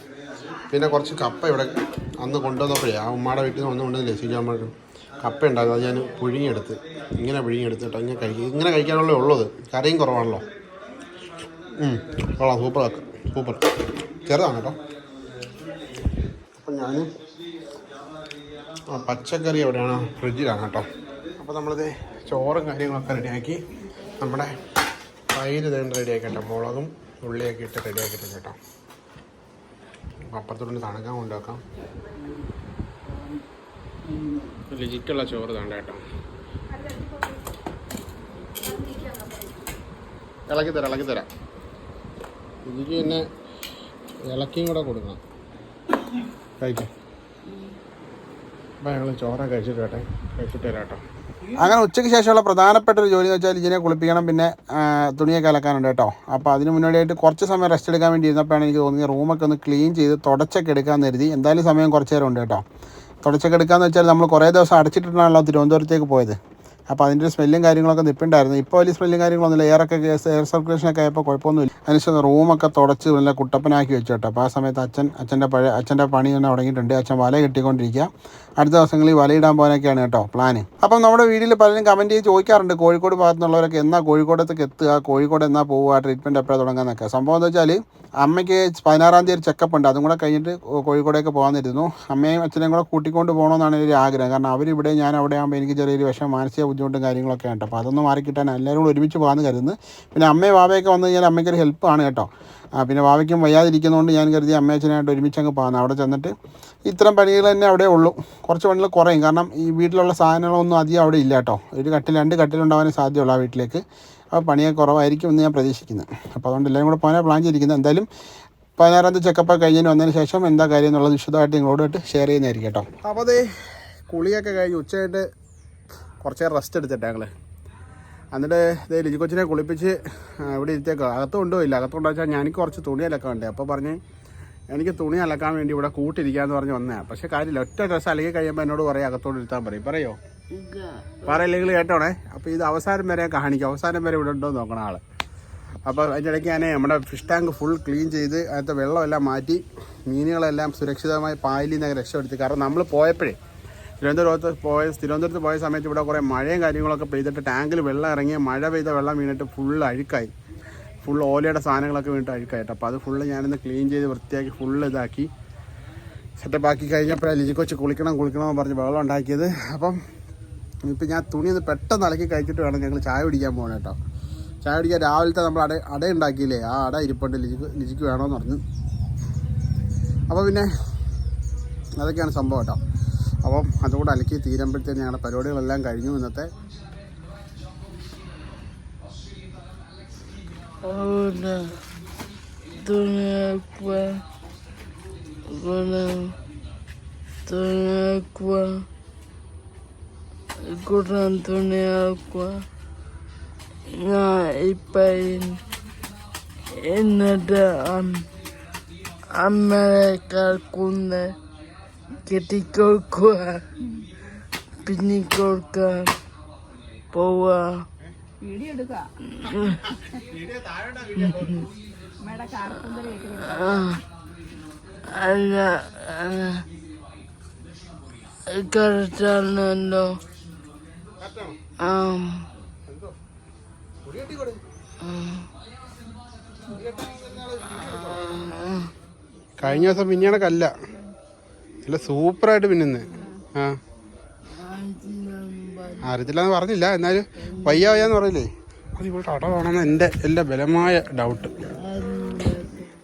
പിന്നെ കുറച്ച് കപ്പ ഇവിടെ അന്ന് കൊണ്ടുവന്നപ്പോഴേ ആ ഉമ്മയുടെ വീട്ടിൽ നിന്ന് ഒന്നും കൊണ്ടുവന്നില്ലേ? ശരിയാകുമ്പോൾ കപ്പ ഉണ്ടായിരുന്നു. അത് ഞാൻ പുഴുങ്ങിയെടുത്ത് ഇങ്ങനെ പുഴുങ്ങിയെടുത്തിട്ട് ഇങ്ങനെ കഴിക്കും ഇങ്ങനെ കഴിക്കാനുള്ളേ ഉള്ളത് കറിയും കുറവാണല്ലോ. കൊള്ളാം. Super super. ചെറുതാണ് കേട്ടോ. അപ്പം ഞാൻ പച്ചക്കറി എവിടെയാണ് ഫ്രിഡ്ജിലാണ് കേട്ടോ. അപ്പോൾ നമ്മളിത് ചോറും കാര്യങ്ങളൊക്കെ റെഡിയാക്കി നമ്മുടെ തൈര് തേണ്ട റെഡിയാക്കി കേട്ടോ മുളകും ഉള്ളിയൊക്കെ ഇട്ട് റെഡിയാക്കിയിട്ടുണ്ട് കേട്ടോ. അപ്പുറത്തോട്ട് തണുക്കാൻ കൊണ്ടുവെക്കാം. രുചിക്കുള്ള ചോറ് തേണ്ട കേട്ടോ. ഇളക്കി തരാം ഇളക്കി തരാം. ലിജിക്ക് പിന്നെ ഇളക്കിയും കൂടെ കൊടുക്കണം. കഴിക്കാം ചോറ അങ്ങനെ ഉച്ചയ്ക്ക് ശേഷമുള്ള പ്രധാനപ്പെട്ട ഒരു ജോലി എന്ന് വെച്ചാൽ ഇതിനെ കുളിപ്പിക്കണം പിന്നെ തുണിയൊക്കെ അലക്കാനുണ്ട് കേട്ടോ. അപ്പോൾ അതിന് മുന്നോടിയായിട്ട് കുറച്ച് സമയം റെസ്റ്റ് എടുക്കാൻ വേണ്ടി ഇരുന്നപ്പോഴാണ് എനിക്ക് തോന്നിയത് റൂമൊക്കെ ഒന്ന് ക്ലീൻ ചെയ്ത് തുടച്ചൊക്കെ എടുക്കാൻ കരുതി. എന്തായാലും സമയം കുറച്ച് നേരം ഉണ്ട് കേട്ടോ. തുടച്ചൊക്കെ എടുക്കാമെന്ന് വെച്ചാൽ നമ്മൾ കുറേ ദിവസം അടച്ചിട്ടിട്ടാണല്ലോ തിരുവനന്തപുരത്തേക്ക് പോയത്. അപ്പോൾ അതിന്റെ ഒരു സ്മെല്ലും കാര്യങ്ങളൊക്കെ നിൽപ്പുണ്ടായിരുന്നു ഇപ്പോൾ വലിയ സ്മെല്ലും കാര്യങ്ങളൊന്നുമില്ല. എയറൊക്കെ എയർ സർക്കുലേഷനൊക്കെ ആയപ്പോൾ കുഴപ്പമൊന്നുമില്ല. അതിനുശേഷം റൂമൊക്കെ തുടച്ച് നല്ല കുട്ടപ്പനാക്കി വെച്ചു കേട്ടോ. അപ്പോൾ ആ സമയത്ത് അച്ഛൻ അച്ഛന്റെ പഴയ അച്ഛന്റെ പണി തന്നെ തുടങ്ങിയിട്ടുണ്ട്. അച്ഛൻ വല കെട്ടിക്കൊണ്ടിരിക്കുക. അടുത്ത ദിവസങ്ങളിൽ വലയിടാൻ പോകാനൊക്കെയാണ് കേട്ടോ പ്ലാന് അപ്പം നമ്മുടെ വീട്ടിൽ പലരും കമന്റ് ചെയ്ത് ചോദിക്കാറുണ്ട് കോഴിക്കോട് ഭാഗത്തുള്ളവരൊക്കെ എന്നാ കോഴിക്കോടത്തേക്ക് എത്തുക കോഴിക്കോട് എന്നാ പോവുക ട്രീറ്റ്മെന്റ് എപ്പോഴാണ് തുടങ്ങാന്നൊക്കെ സംഭവം എന്താ വെച്ചാൽ അമ്മയ്ക്ക് പതിനാറാം തീയതി ഒരു ചെക്കപ്പ് ഉണ്ട്. അതും കൂടെ കഴിഞ്ഞിട്ട് കോഴിക്കോടേക്ക് പോകാമെന്നിരുന്നു അമ്മയും അച്ഛനെയും കൂടെ കൂട്ടിക്കൊണ്ട് പോകണമെന്നാണ് ഒരു ആഗ്രഹം. കാരണം അവരിവിടെ ഞാൻ അവിടെ ആകുമ്പോൾ എനിക്ക് ചെറിയൊരു വിഷമം മാനസിക ബുദ്ധിമുട്ടും കാര്യങ്ങളൊക്കെ ഉണ്ട് അപ്പോൾ അതൊന്നും മാറി കിട്ടാൻ എല്ലാവരും കൂടെ ഒരുമിച്ച് പോകാമെന്ന് കരുതുന്നു. പിന്നെ അമ്മയും വാവയൊക്കെ വന്നു കഴിഞ്ഞാൽ അമ്മയ്ക്കൊരു ഹെൽപ്പാണ് കേട്ടോ. പിന്നെ വാവയ്ക്കും വയ്യാതിരിക്കുന്നതുകൊണ്ട് ഞാൻ കരുതി അമ്മയച്ഛനായിട്ട് ഒരുമിച്ച് അങ്ങ് പോകാമെന്ന്. അവിടെ ചെന്നിട്ട് ഇത്തരം പണികൾ തന്നെ അവിടെ ഉള്ളൂ. കുറച്ച് പണികൾ കുറയും. കാരണം ഈ വീട്ടിലുള്ള സാധനങ്ങളൊന്നും അധികം അവിടെ ഇല്ല കേട്ടോ. ഒരു കട്ടിൽ രണ്ട് കട്ടിലുണ്ടാവാനേ സാധ്യമുള്ളൂ ആ വീട്ടിലേക്ക്. അപ്പോൾ പണിയൊക്കെ കുറവായിരിക്കും എന്ന് ഞാൻ പ്രതീക്ഷിക്കുന്നത് അപ്പോൾ അതുകൊണ്ട് എല്ലാവരും കൂടെ പോകാനാണ് പ്ലാൻ ചെയ്തിരിക്കുന്നത്. എന്തായാലും പതിനാറാം തീയതി ചെക്കപ്പ് കഴിഞ്ഞതിന് വന്നതിന് ശേഷം എന്താ കാര്യം എന്നുള്ളത് വിശദമായിട്ട് നിങ്ങളോടായിട്ട് ഷെയർ ചെയ്യുന്നതായിരിക്കും കേട്ടോ. അപ്പോൾ അതേ കുളിയൊക്കെ കഴിഞ്ഞ് ഉച്ചയായിട്ട് കുറച്ച് നേരം റെസ്റ്റ് എടുത്തിട്ട് ഞങ്ങൾ എന്നിട്ട് ഇതേ ലിജി കൊച്ചിനെ കുളിപ്പിച്ച് ഇവിടെ ഇരുത്തേക്കോ അകത്ത് കൊണ്ടുപോയില്ല. അകത്ത് കൊണ്ടുവച്ചാൽ ഞാൻ എനിക്ക് കുറച്ച് തുണി അലക്കാൻ ഉണ്ട് അപ്പോൾ പറഞ്ഞ് എനിക്ക് തുണി അലക്കാൻ വേണ്ടി ഇവിടെ കൂട്ടിരിക്കാന്ന് പറഞ്ഞ് വന്നതാണ് പക്ഷെ കാര്യമില്ല. ഒറ്റ ഡ്രസ്സ് അലക്കി കഴിയുമ്പോൾ എന്നോട് പറയും അകത്തോട് ഇരുത്താൻ പറയും. പറയോ? പറയില്ലെങ്കിൽ കേട്ടോണേ? അപ്പോൾ ഇത് അവസാനം വരെ കാണിക്കും. അവസാനം വരെ ഇവിടെ ഉണ്ടോ നോക്കണം ആൾ. അപ്പോൾ അതിന്റെ ഇടയ്ക്ക് ഞാൻ നമ്മുടെ ഫിഷ് ടാങ്ക് ഫുൾ ക്ലീൻ ചെയ്ത് അതിനകത്ത് വെള്ളമെല്ലാം മാറ്റി മീനുകളെല്ലാം സുരക്ഷിതമായി പായലിൽ നിന്നൊക്കെ രക്ഷപ്പെടുത്തി. കാരണം നമ്മൾ പോയപ്പോഴേ തിരുവനന്തപുരത്ത് പോയ തിരുവനന്തപുരത്ത് പോയ സമയത്ത് ഇവിടെ കുറേ മഴയും കാര്യങ്ങളൊക്കെ പെയ്തിട്ട് ടാങ്കിൽ വെള്ളം ഇറങ്ങി മഴ പെയ്ത വെള്ളം വീണിട്ട് ഫുൾ അഴുക്കായി. ഫുൾ ഓലയുടെ സാധനങ്ങളൊക്കെ വീണിട്ട് അഴുക്കായിട്ട് അപ്പോൾ അത് ഫുള്ള് ഞാനിന്ന് ക്ലീൻ ചെയ്ത് വൃത്തിയാക്കി ഫുൾ ഇതാക്കി. സെറ്റപ്പ് ആക്കി കഴിഞ്ഞപ്പോഴാണ് ലിജി കൊച്ച് കുളിക്കണം കുളിക്കണം എന്ന് പറഞ്ഞ് വെള്ളം ഉണ്ടാക്കിയത്. അപ്പം ഇപ്പം ഞാൻ തുണി ഒന്ന് പെട്ടെന്ന് അലക്കി കഴിച്ചിട്ട് വേണം ഞങ്ങൾ ചായ കുടിക്കാൻ പോകണം കേട്ടോ. ചായ കുടിക്കാൻ രാവിലത്തെ നമ്മൾ അട അട ഉണ്ടാക്കിയില്ലേ? ആ അട ഇരിപ്പുണ്ട് ലിജിക്ക് ലിജിക്ക് വേണമെന്ന് പറഞ്ഞു. അപ്പോൾ പിന്നെ അതൊക്കെയാണ് സംഭവം കേട്ടോ. അപ്പം അതുകൂടെ അലക്കി തീരുമ്പോഴത്തേക്ക് ഞങ്ങളുടെ പരിപാടികളെല്ലാം കഴിഞ്ഞു ഇന്നത്തെ. എന്നിട്ട് അമ്മയെ കുന്ന് കെട്ടിക്കൊടുക്കുക പിന്നെ കൊടുക്കാൻ പോവുക അല്ല കറക്റ്റാണല്ലോ ആ. കഴിഞ്ഞ ദിവസം പിന്നെയാണ് സൂപ്പർ സൂപ്പറായിട്ട് പിന്നെ ആ. അറിയത്തില്ലെന്ന് പറഞ്ഞില്ല എന്നാലും വയ്യ വയ്യാന്ന് പറയില്ലേ? അത് ഇവിടെ അടവാണെന്ന് എന്റെ എല്ലാ ബലമായ ഡൗട്ട്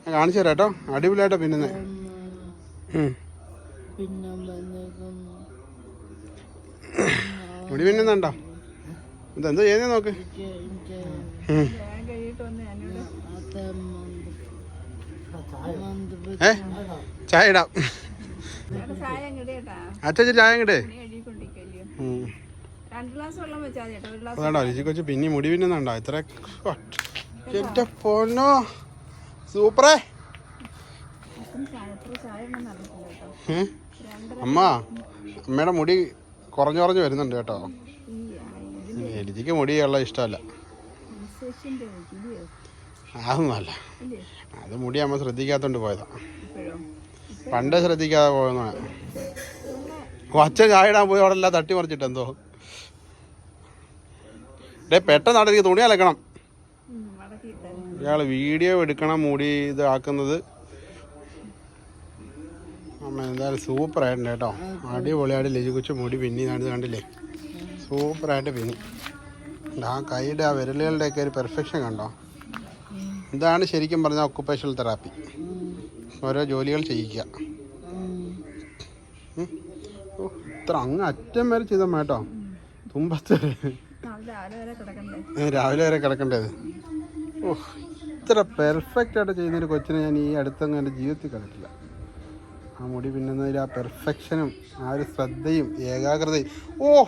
ഞാൻ കാണിച്ചു തരാം കേട്ടോ അടിപൊളിയായിട്ടാ പിന്നുന്നത് മുടി പിന്നുന്നുണ്ടോ? ഇതെന്തോ ചെയ്യുന്നേ നോക്ക്. ഏ ചായ ഇടാം. അച്ഛൻ ചായ കേട്ടോ അതാണ്ടോ രുചി കൊച്ചു പിന്നെ മുടി പിന്നുന്നുണ്ടോ? ഇത്ര എന്റെ പൊന്നോ. സൂപ്പറേ? അമ്മ അമ്മയുടെ മുടി കുറഞ്ഞു കുറഞ്ഞു വരുന്നുണ്ട് കേട്ടോ. എനിക്ക് എലിജിക്ക് മുടിയുള്ള ഇഷ്ടമല്ല. അതൊന്നുമല്ല. അത് മുടി അമ്മ ശ്രദ്ധിക്കാത്തോണ്ട് പോയതാ. പണ്ടേ ശ്രദ്ധിക്കാതെ പോകുന്ന അച്ഛൻ ചായ ഇടാൻ പോയി അവിടെ എല്ലാം തട്ടി മറിച്ചിട്ട് എന്തോ. ഡേ പെട്ടെന്ന് അവിടെ തുണി അലക്കണം. ഇയാൾ വീഡിയോ എടുക്കണം മൂടി ഇത് ആക്കുന്നത് അമ്മ എന്തായാലും സൂപ്പറായിട്ടുണ്ട് കേട്ടോ. അടിപൊളിയായിട്ട് ലജി കൊച്ചു മുടി പിന്നി നാട് കണ്ടില്ലേ? സൂപ്പറായിട്ട് പിന്നി. ആ കൈയുടെ ആ വിരലുകളുടെയൊക്കെ ഒരു പെർഫെക്ഷൻ കണ്ടോ? ഇതാണ് ശരിക്കും പറഞ്ഞ ഒക്കുപ്പേഷണൽ തെറാപ്പി ഓരോ ജോലികൾ ചെയ്യിക്കുക ഇത്ര അങ്ങ് അറ്റം വരെ ചെയ്തമ്മ കേട്ടോ. തുമ്പത്ത് വരെ. രാവിലെ വരെ കിടക്കേണ്ടത്. ഓ ഇത്ര പെർഫെക്റ്റ് ആയിട്ട് ചെയ്യുന്നൊരു കൊച്ചിനെ ഞാൻ ഈ അടുത്തൊന്നും എന്റെ ജീവിതത്തിൽ കണ്ടിട്ടില്ല. ആ മുടി പിന്നുന്നതിൽ ആ പെർഫെക്ഷനും ആ ഒരു ശ്രദ്ധയും ഏകാഗ്രതയും. ഓ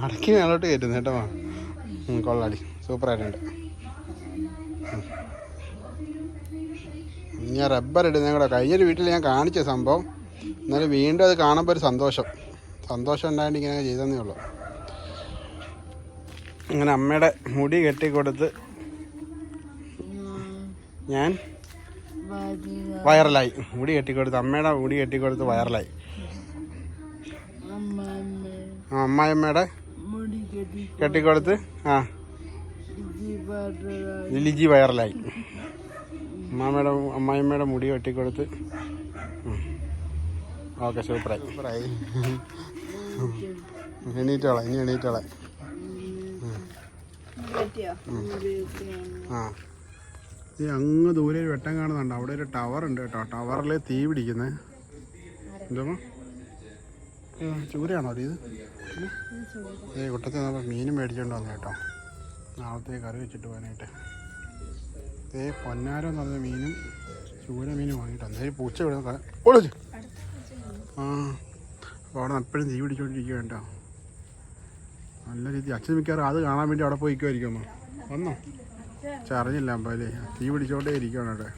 മടക്കി മേളോട്ട് കയറ്റുന്നു കേട്ടോ. കൊള്ളാടി. സൂപ്പറായിട്ടുണ്ട്. ഞാൻ റബ്ബർ ഇടുന്ന കൂടെ. കഴിഞ്ഞൊരു വീട്ടിൽ ഞാൻ കാണിച്ച സംഭവം. എന്നാലും വീണ്ടും അത് കാണുമ്പോൾ ഒരു സന്തോഷം. സന്തോഷം ഉണ്ടായിട്ട് ഇങ്ങനെ ചെയ്തതെന്നേ ഉള്ളൂ. അങ്ങനെ അമ്മയുടെ മുടി കെട്ടിക്കൊടുത്ത് ഞാൻ വൈറലായി. മുടി കെട്ടിക്കൊടുത്ത് അമ്മയുടെ മുടി കെട്ടിക്കൊടുത്ത് വൈറലായി. അമ്മ ആ അമ്മായിയമ്മയുടെ മുടി കെട്ടി കെട്ടിക്കൊടുത്ത് ആ ലിജി വൈറലായി. അമ്മാമ്മയുടെ അമ്മായിമ്മയുടെ മുടി വെട്ടിക്കൊടുത്ത്. ഓക്കെ സൂപ്പറായി. സൂപ്പറായി. എണീറ്റോളാം ഇനി എണീറ്റോളാം. ആ. ഈ അങ്ങ് ദൂരെ ഒരു വെട്ടം കാണുന്നുണ്ട്. അവിടെ ഒരു ടവർ ഉണ്ട് കേട്ടോ. ടവറിൽ തീ പിടിക്കുന്നത് എന്തോ ചൂരയാണോ ഇത്? ഏ കുട്ടത്തിൽ നമ്മൾ മീനും മേടിച്ചോണ്ട് വന്നു കേട്ടോ. നാളത്തെ കറി വെച്ചിട്ട് പോകാനായിട്ട് ഏ പൊന്നാരം എന്ന് പറഞ്ഞ മീനും ചൂര മീനും വാങ്ങിയിട്ട് അന്നേരം പൂച്ച ഇവിടെ ആ അപ്പോൾ അവിടെ എപ്പോഴും തീ പിടിച്ചോണ്ടിരിക്കുക കേട്ടോ. നല്ല രീതി അച്ഛൻ മിക്കവാറും അത് കാണാൻ വേണ്ടി അവിടെ പോയിക്കുമായിരിക്കും വന്നോ? ചറിഞ്ഞില്ല അമ്പല്ലേ തീ പിടിച്ചോണ്ടേ ഇരിക്കുകയാണ് അവിടെ.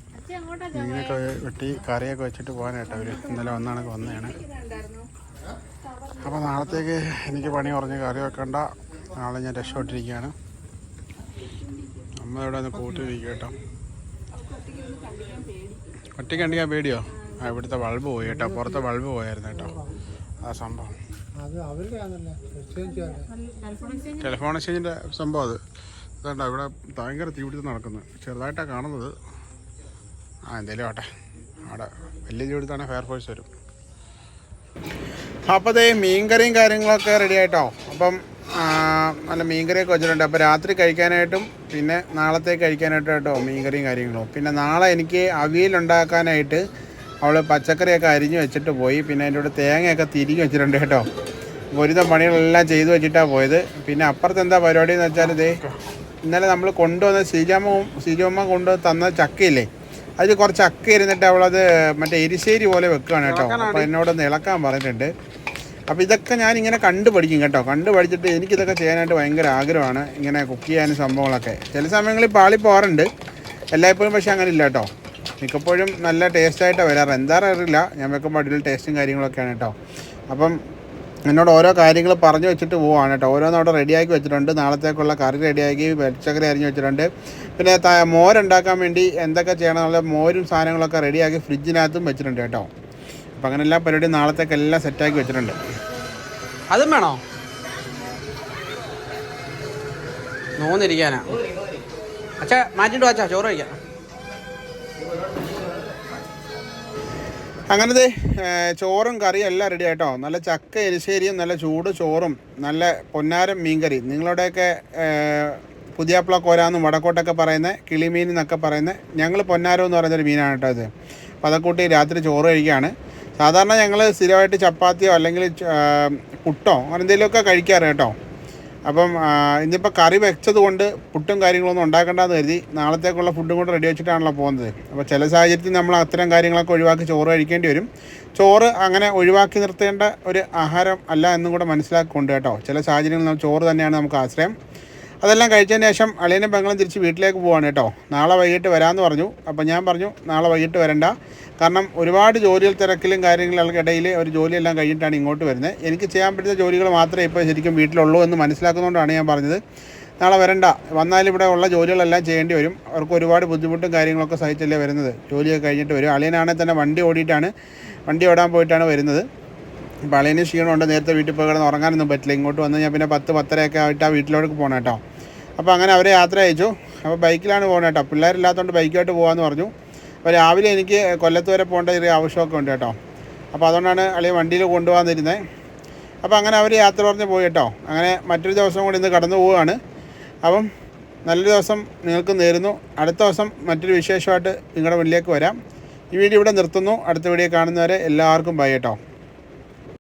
മീനൊക്കെ വെട്ടി കറിയൊക്കെ വെച്ചിട്ട് പോകാനായിട്ട് അവർ ഇന്നലെ വന്നാണ്. വന്നതാണ് അപ്പോൾ നാളത്തേക്ക് എനിക്ക് പണി കുറഞ്ഞ് കറി വെക്കണ്ട നാളെ ഞാൻ രക്ഷപ്പെട്ടിരിക്കുകയാണ്. അമ്മ ഇവിടെ ഒന്ന് കൂട്ടിരിക്കുക കേട്ടോ. ഒറ്റയ്ക്ക് കണ്ടിക്കാൻ പേടിയോ? ആ ഇവിടുത്തെ ബൾബ് പോയി കേട്ടോ. പുറത്തെ ബൾബ് പോയായിരുന്നു കേട്ടോ. ആ സംഭവം. ടെലിഫോൺ എക്സ്ചേഞ്ചിന്റെ സംഭവം അത്. ഇതുണ്ടോ ഇവിടെ ഭയങ്കര തീപിടുത്തം നടക്കുന്നത് ചെറുതായിട്ടാണ് കാണുന്നത്. ആ എന്തേലും ആട്ടെ അവിടെ വലിയ തീപിടുത്താണ് ഫയർഫോഴ്സ് വരും. അപ്പോൾ അതേ മീൻകറിയും കാര്യങ്ങളൊക്കെ റെഡി ആയിട്ടോ? അപ്പം നല്ല മീൻകറിയൊക്കെ വെച്ചിട്ടുണ്ട്. അപ്പോൾ രാത്രി കഴിക്കാനായിട്ടും പിന്നെ നാളത്തേക്ക് കഴിക്കാനായിട്ടും കേട്ടോ മീൻകറിയും കാര്യങ്ങളും. പിന്നെ നാളെ എനിക്ക് അവിയലുണ്ടാക്കാനായിട്ട് അവൾ പച്ചക്കറിയൊക്കെ അരിഞ്ഞ് വെച്ചിട്ട് പോയി. പിന്നെ അതിന്റെ കൂടെ തേങ്ങയൊക്കെ തിരികെ വെച്ചിട്ടുണ്ട് കേട്ടോ. ഒരുതം പണികളെല്ലാം ചെയ്തു വെച്ചിട്ടാണ് പോയത്. പിന്നെ അപ്പുറത്ത് എന്താ പരിപാടി എന്ന് വെച്ചാൽ ഇതേ ഇന്നലെ നമ്മൾ കൊണ്ടുവന്ന സീജമ്മ ശ്രീജാമ്മ കൊണ്ടു തന്ന ചക്കയില്ലേ? അതിൽ കുറച്ച് ചക്ക ഇരുന്നിട്ട് അവളത് മറ്റേ എരിശ്ശേരി പോലെ വെക്കുകയാണ് കേട്ടോ. അപ്പോൾ എന്നോടൊന്ന് ഇളക്കാൻ പറഞ്ഞിട്ടുണ്ട്. അപ്പോൾ ഇതൊക്കെ ഞാൻ ഇങ്ങനെ കണ്ടു പഠിക്കും കേട്ടോ. കണ്ടു പഠിച്ചിട്ട് എനിക്കിതൊക്കെ ചെയ്യാനായിട്ട് ഭയങ്കര ആഗ്രഹമാണ്. ഇങ്ങനെ കുക്ക് ചെയ്യാനും സംഭവങ്ങളൊക്കെ. ചില സമയങ്ങളിൽ പാളി പോകാറുണ്ട്. എല്ലായ്പ്പോഴും പക്ഷേ അങ്ങനെ ഇല്ല കേട്ടോ. മിക്കപ്പോഴും നല്ല ടേസ്റ്റായിട്ടാണ് വരാറ്. എന്താ അറിയില്ല. ഞാൻ വെക്കുമ്പോൾ അടിയിൽ ടേസ്റ്റും കാര്യങ്ങളൊക്കെയാണ് കേട്ടോ. അപ്പം എന്നോട് ഓരോ കാര്യങ്ങൾ പറഞ്ഞു വെച്ചിട്ട് പോവാണ് കേട്ടോ. ഓരോന്നും അവിടെ റെഡിയാക്കി വെച്ചിട്ടുണ്ട്. നാളത്തേക്കുള്ള കറി റെഡിയാക്കി പച്ചക്കറി അരിഞ്ഞ് വെച്ചിട്ടുണ്ട്. പിന്നെ മോരുണ്ടാക്കാൻ വേണ്ടി എന്തൊക്കെ ചെയ്യണം എന്നുള്ള മോരും സാധനങ്ങളൊക്കെ റെഡിയാക്കി ഫ്രിഡ്ജിനകത്തും വെച്ചിട്ടുണ്ട് കേട്ടോ. അപ്പം അങ്ങനെ എല്ലാ പരിപാടിയും നാളത്തേക്ക് എല്ലാം സെറ്റാക്കി വെച്ചിട്ടുണ്ട്. അതും വേണോ? നോന്നിരിക്കാനാ. അച്ഛ മാറ്റിട്ട് അച്ഛാ ചോറ് കഴിക്കാം. അങ്ങനത്തെ ചോറും കറിയും എല്ലാം റെഡി ആയിട്ടോ? നല്ല ചക്ക എരിശ്ശേരിയും നല്ല ചൂട് ചോറും നല്ല പൊന്നാരം മീൻകറി. നിങ്ങളുടെയൊക്കെ പുതിയാപ്പിള കോരാന്നും വടക്കോട്ടൊക്കെ പറയുന്ന കിളിമീൻ എന്നൊക്കെ പറയുന്ന ഞങ്ങൾ പൊന്നാരം എന്ന് പറയുന്നൊരു മീനാണ് കേട്ടോ ഇത്. അപ്പോൾ അതൊക്കെ കൂട്ടി രാത്രി ചോറ് കഴിക്കുകയാണ്. സാധാരണ ഞങ്ങൾ സ്ഥിരമായിട്ട് ചപ്പാത്തിയോ അല്ലെങ്കിൽ പുട്ടോ അങ്ങനെ എന്തെങ്കിലുമൊക്കെ കഴിക്കാറ് കേട്ടോ. അപ്പം ഇന്നിപ്പോൾ കറി വെച്ചത് കൊണ്ട് പുട്ടും കാര്യങ്ങളൊന്നും ഉണ്ടാക്കേണ്ടെന്ന് കരുതി നാളത്തേക്കുള്ള ഫുഡും കൂടെ റെഡി വെച്ചിട്ടാണല്ലോ പോകുന്നത്. അപ്പോൾ ചില സാഹചര്യത്തിൽ നമ്മൾ അത്തരം കാര്യങ്ങളൊക്കെ ഒഴിവാക്കി ചോറ് കഴിക്കേണ്ടി വരും. ചോറ് അങ്ങനെ ഒഴിവാക്കി നിർത്തേണ്ട ഒരു ആഹാരം അല്ല എന്നും കൂടെ മനസ്സിലാക്കിക്കൊണ്ട് കേട്ടോ. ചില സാഹചര്യങ്ങളിൽ ചോറ് തന്നെയാണ് നമുക്ക് ആശ്രയം. അതെല്ലാം കഴിച്ചതിന് ശേഷം അളിയനും പെങ്ങളും തിരിച്ച് വീട്ടിലേക്ക് പോവാണ് കേട്ടോ. നാളെ വൈകിട്ട് വരാമെന്ന് പറഞ്ഞു. അപ്പോൾ ഞാൻ പറഞ്ഞു നാളെ വൈകിട്ട് വരണ്ട. കാരണം ഒരുപാട് ജോലികൾ തിരക്കിലും കാര്യങ്ങൾക്കിടയിൽ ഒരു ജോലിയെല്ലാം കഴിഞ്ഞിട്ടാണ് ഇങ്ങോട്ട് വരുന്നത്. എനിക്ക് ചെയ്യാൻ പറ്റുന്ന ജോലികൾ മാത്രമേ ഇപ്പോൾ ശരിക്കും വീട്ടിലുള്ളൂ എന്ന് മനസ്സിലാക്കുന്നതുകൊണ്ടാണ് ഞാൻ പറഞ്ഞത്. നാളെ വരണ്ട. വന്നാൽ ഇവിടെ ഉള്ള ജോലികളെല്ലാം ചെയ്യേണ്ടി വരും. അവർക്ക് ഒരുപാട് ബുദ്ധിമുട്ടും കാര്യങ്ങളൊക്കെ സഹിച്ചല്ലേ വരുന്നത്. ജോലിയൊക്കെ കഴിഞ്ഞിട്ട് വരും. അളിയനാണെങ്കിൽ തന്നെ വണ്ടി ഓടിയിട്ടാണ് വണ്ടി ഓടാൻ പോയിട്ടാണ് വരുന്നത്. ഇപ്പം അളിയന് ക്ഷീണമുണ്ട് നേരത്തെ വീട്ടിൽ പോയി കിടന്ന് ഉറങ്ങാനൊന്നും പറ്റില്ല. ഇങ്ങോട്ട് വന്ന് ഞാൻ പിന്നെ പത്ത് പത്തരയൊക്കെ ആയിട്ട് ആ വീട്ടിലോട്ട് പോകണം കേട്ടോ. അപ്പോൾ അങ്ങനെ അവരെ യാത്ര അയച്ചു. അപ്പോൾ ബൈക്കിലാണ് പോകണം കേട്ടോ. പിള്ളേരില്ലാത്തതുകൊണ്ട് ബൈക്കായിട്ട് പോകാമെന്ന് പറഞ്ഞു. അപ്പോൾ രാവിലെ എനിക്ക് കൊല്ലത്ത് വരെ പോകേണ്ട ചെറിയ ആവശ്യമൊക്കെ ഉണ്ട് കേട്ടോ. അപ്പോൾ അതുകൊണ്ടാണ് അളിയെ വണ്ടിയിൽ കൊണ്ടുപോകാന്നിരുന്നത് അപ്പോൾ അങ്ങനെ അവർ യാത്ര പറഞ്ഞ് പോയി കേട്ടോ. അങ്ങനെ മറ്റൊരു ദിവസം കൂടി ഇന്ന് കടന്നു പോവുകയാണ്. അപ്പം നല്ലൊരു ദിവസം നിങ്ങൾക്ക് നേരുന്നു. അടുത്ത ദിവസം മറ്റൊരു വിശേഷമായിട്ട് നിങ്ങളുടെ മുന്നിലേക്ക് വരാം. ഈ വീഡിയോ ഇവിടെ നിർത്തുന്നു. അടുത്ത വീഡിയോ കാണുന്നവരെ എല്ലാവർക്കും ബൈ കേട്ടോ.